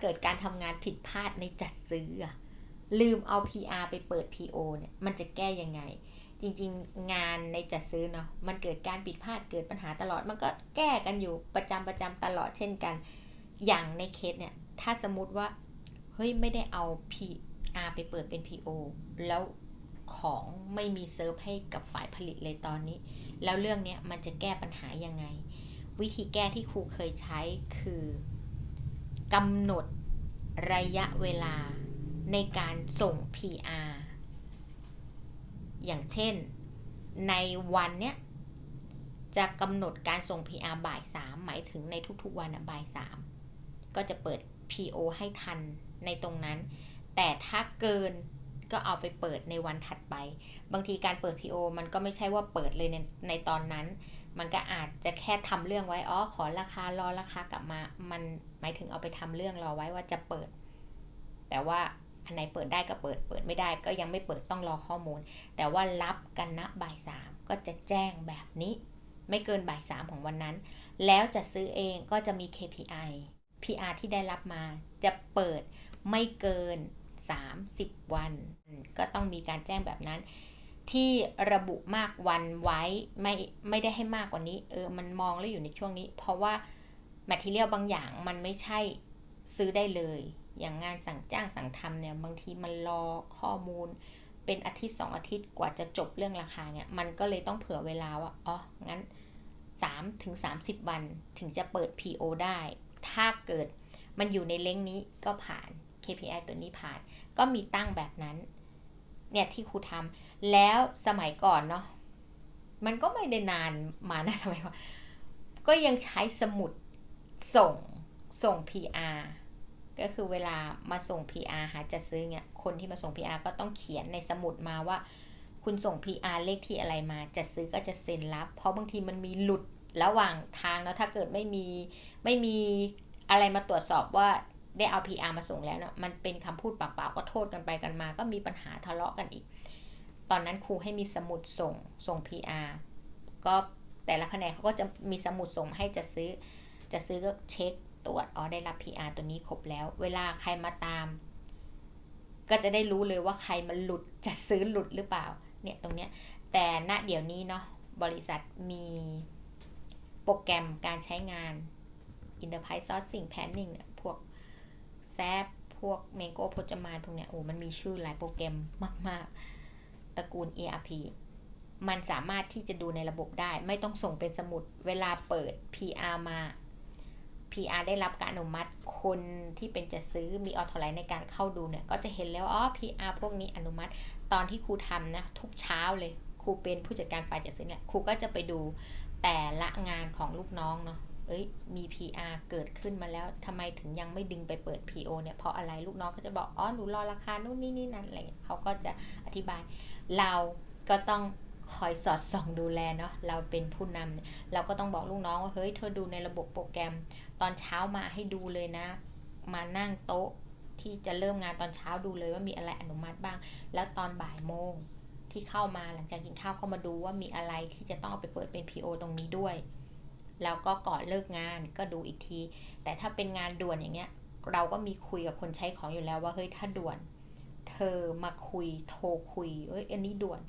เกิดการทำงานผิดพลาดในจัดซื้อ ลืมเอา PR ไปเปิด PO เนี่ยมันจะแก้ยังไง จริงๆ งานในจัดซื้อเนาะมันเกิดการผิดพลาดเกิดปัญหาตลอด มันก็แก้กันอยู่ประจำประจำตลอดเช่นกัน อย่างในเคสเนี่ยถ้าสมมติว่าเฮ้ยไม่ได้เอา PR ไปเปิดเป็น PO แล้วของไม่มีเซิร์ฟให้กับฝ่ายผลิตเลยตอนนี้ แล้วเรื่องนี้มันจะแก้ปัญหายังไง วิธีแก้ที่ครูเคยใช้คือ กำหนดระยะเวลาในการส่ง PR อย่างเช่น ในวันเนี้ยจะกำหนดการส่ง PR บ่าย3หมายถึงในทุกๆวันอะบ่าย3ก็จะเปิด PO ให้ทันในตรงนั้น แต่ถ้าเกิน ก็เอาไปเปิดในวันถัดไป บางทีการเปิด PO มันก็ไม่ใช่ว่าเปิดเลยในในตอนนั้น มันก็อาจจะแค่ทำเรื่องไว้ อ๋อ ขอราคารอราคากลับมา มันหมายถึงเอาไปทำเรื่องรอไว้ว่าจะเปิด แต่ว่าอันไหนเปิดได้ก็เปิด เปิดไม่ได้ก็ยังไม่เปิดต้องรอข้อมูล แต่ว่ารับกันณบ่ายสามก็จะแจ้งแบบนี้ ไม่เกินบ่ายสามของวันนั้น แล้วจะซื้อเองก็จะมี KPI PR ที่ได้รับมาจะเปิดไม่เกิน 30 วัน ก็ต้องมีการแจ้งแบบนั้น ที่ระบุมากวันไว้ไม่ไม่ได้ให้มากกว่านี้ เออมันมองแล้วอยู่ในช่วงนี้ เพราะว่าแมทเทียลบางอย่างมันไม่ใช่ซื้อได้เลย อย่างงานสั่งจ้างสั่งทำเนี่ยบางทีมันรอข้อมูล เป็นอาทิตย์สองอาทิตย์กว่าจะจบเรื่องราคาเนี่ยมันก็เลยต้องเผื่อเวลาว่าอ๋องั้น3ถึง30 วันถึงจะเปิด PO ได้ ถ้าเกิดมันอยู่ในเล้งนี้ก็ผ่าน KPI ตัวนี้ผ่าน ก็มีตั้งแบบนั้น เนี่ยที่ครูทำแล้วสมัยก่อนเนาะมันก็ไม่ได้นานมานะทำไมวะก็ยังใช้สมุดส่งส่ง PR ก็คือเวลามาส่ง PR หาจะซื้อเนี่ยคนที่มาส่ง PR ก็ต้องเขียนในสมุดมาว่า คุณส่ง PR เลขที่อะไรมาจะซื้อก็จะเซ็นรับ เพราะบางทีมันมีหลุดระหว่างทางแล้วถ้าเกิดไม่มีไม่มีอะไรมาตรวจสอบว่า ได้เอา PR มาส่งแล้วเนาะมันเป็นคำพูดปากเปล่าก็โทษกันไปกันมา ก็มีปัญหาทะเลาะกันอีก ตอนนั้นครูให้มีสมุดส่งส่ง PR ก็แต่ละแผนกเขาก็จะมีสมุดส่งให้จะซื้อ จะซื้อก็เช็คตรวจอ๋อได้รับ PR ตัวนี้ครบแล้ว เวลาใครมาตาม ก็จะได้รู้เลยว่าใครมันหลุดจะซื้อหลุดหรือเปล่า เนี่ยตรงเนี้ย แต่ณเดี๋ยวนี้เนาะบริษัทมีโปรแกรมการใช้งาน Enterprise Sourcing Planning เนี่ยพวก แซฟพวกเมโกโพจมานพวกเนี้ยโอ้มันมีชื่อหลายโปรแกรมมาก ๆ ตระกูล ERP มันสามารถที่จะดูในระบบได้ ไม่ต้องส่งเป็นสมุดเวลาเปิด PR มา PR ได้รับการอนุมัติคนที่เป็นจะซื้อมีออโตไลน์ในการเข้าดูเนี่ย ก็จะเห็นแล้วอ๋อ PR พวกนี้อนุมัติ ตอนที่ครูทำนะทุกเช้าเลยครูเป็นผู้จัดการฝ่ายจัดซื้อเนี่ยครูก็จะไปดูแต่ละงานของลูกน้องเนาะ เอ้ยมี PR เกิดขึ้นมาแล้วทำไมถึงยังไม่ดึงไปเปิด PO เนี่ยเพราะอะไรลูกน้องก็จะบอกอ๋อหนูรอราคานู่นนี่นี่นั่นอะไรเขาก็จะอธิบาย เราก็ต้องคอยสอดส่องดูแลเนาะเราเป็นผู้นำเนี่ยเราก็ต้องบอกลูกน้องว่าเฮ้ยเธอดูในระบบโปรแกรม ตอนเช้ามาให้ดูเลยนะ มานั่งโต๊ะที่จะเริ่มงานตอนเช้าดูเลยว่ามีอะไรอนุมัติบ้าง แล้วตอนบ่ายโมงที่เข้ามาหลังจากกินข้าวก็มาดูว่ามีอะไรที่จะต้องเอาไปเปิดเป็น PO ตรงนี้ด้วย แล้วก็ก่อนเลิกงานก็ดูอีกที แต่ถ้าเป็นงานด่วนอย่างเงี้ย เราก็มีคุยกับคนใช้ของอยู่แล้วว่าเฮ้ยถ้าด่วน เธอมาคุยโทรคุยเอ้ยอันนี้ด่วน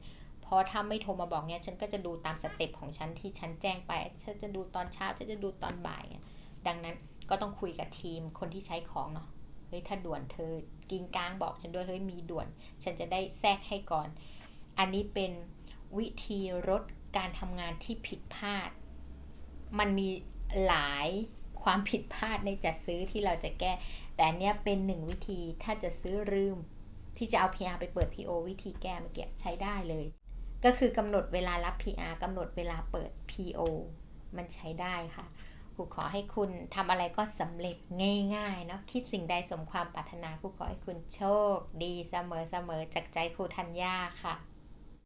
พราะถ้าไม่โทรมาบอกเนี้ยฉันก็จะดูตามสเต็ปของฉันที่ฉันแจ้งไป ฉันจะดูตอนเช้า ฉันจะดูตอนบ่าย ดังนั้นก็ต้องคุยกับทีมคนที่ใช้ของเนาะ เฮ้ยถ้าด่วนเธอกินกลางบอกฉันด้วยเฮ้ยมีด่วน ฉันจะได้แทรกให้ก่อน อันนี้เป็นวิธีลดการทำงานที่ผิดพลาด มันมีหลายความผิดพลาดในจัดซื้อที่เราจะแก้ แต่เนี้ยเป็นหนึ่งวิธีถ้าจะซื้อลืม ที่จะเอา PR ไปเปิด PO วิธีแก้เมื่อกี้ใช้ได้เลย ก็คือกำหนดเวลารับ PR กำหนดเวลาเปิด PO มันใช้ได้ค่ะครูขอให้คุณทำอะไรก็สำเร็จง่ายๆเนาะคิดสิ่งใดสมความปรารถนาครูขอให้คุณโชค ดีเสมอๆจากใจครูธัญญาค่ะ